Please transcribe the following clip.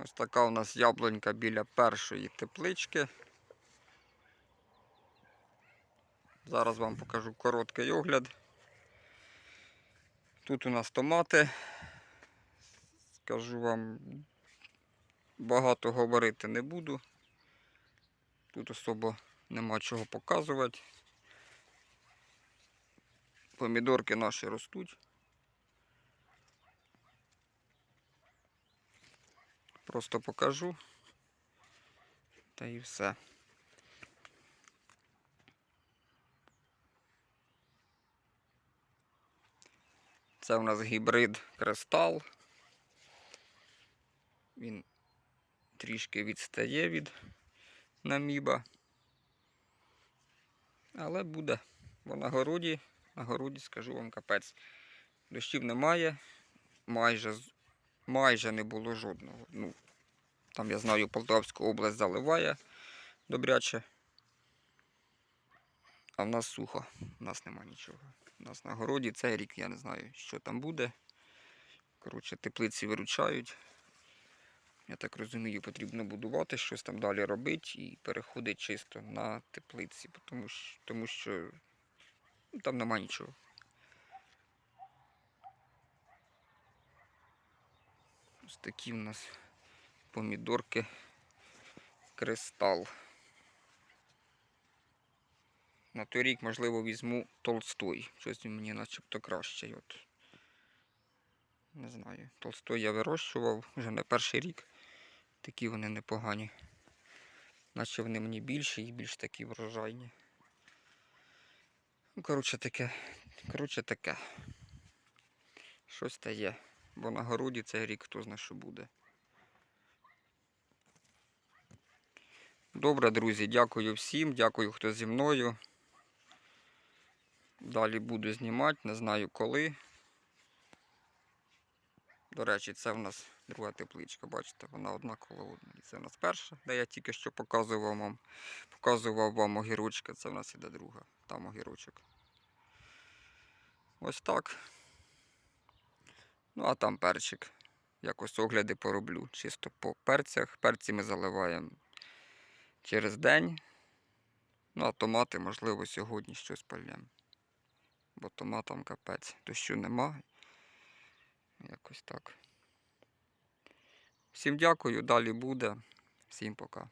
Ось така у нас яблунька біля першої теплички. Зараз вам покажу короткий огляд. Тут у нас томати. Скажу вам, багато говорити не буду. Тут особо нема чого показувати. Помідорки наші ростуть. Просто покажу. Та і все. Це у нас гібрид кристал. Він трішки відстає від наміба. Але буде. Бо на городі, на городі скажу вам капець. Дощів немає, майже, майже не було жодного. Ну, там я знаю, Полтавську область заливає добряче. А в нас сухо, в нас нема нічого. У нас на городі цей рік я не знаю, що там буде. Коротше, теплиці виручають. Я так розумію, потрібно будувати, щось там далі робити і переходить чисто на теплиці, тому що, тому що ну, там нема нічого. Ось такі в нас помідорки кристал. На той рік, можливо, візьму Толстой. Щось він мені начебто кращий. От. Не знаю. Толстой я вирощував вже не перший рік. Такі вони непогані. Наче вони мені більші і більш такі врожайні. Ну, коротше таке. Коротше таке. Щось та є. Бо на городі цей рік хто знає, що буде. Добре, друзі, дякую всім, дякую, хто зі мною. Далі буду знімати, не знаю коли. До речі, це в нас друга тепличка, бачите, вона однакова. Це в нас перша, де я тільки що показував вам, показував вам огірочки, це в нас іде друга, там огірочок. Ось так. Ну, а там перчик. Якось огляди пороблю. Чисто по перцях. Перці ми заливаємо через день. Ну, а томати, можливо, сьогодні щось пальємо. Бо томатам капець. Дощу нема. Якось так. Всім дякую, далі буде. Всім пока.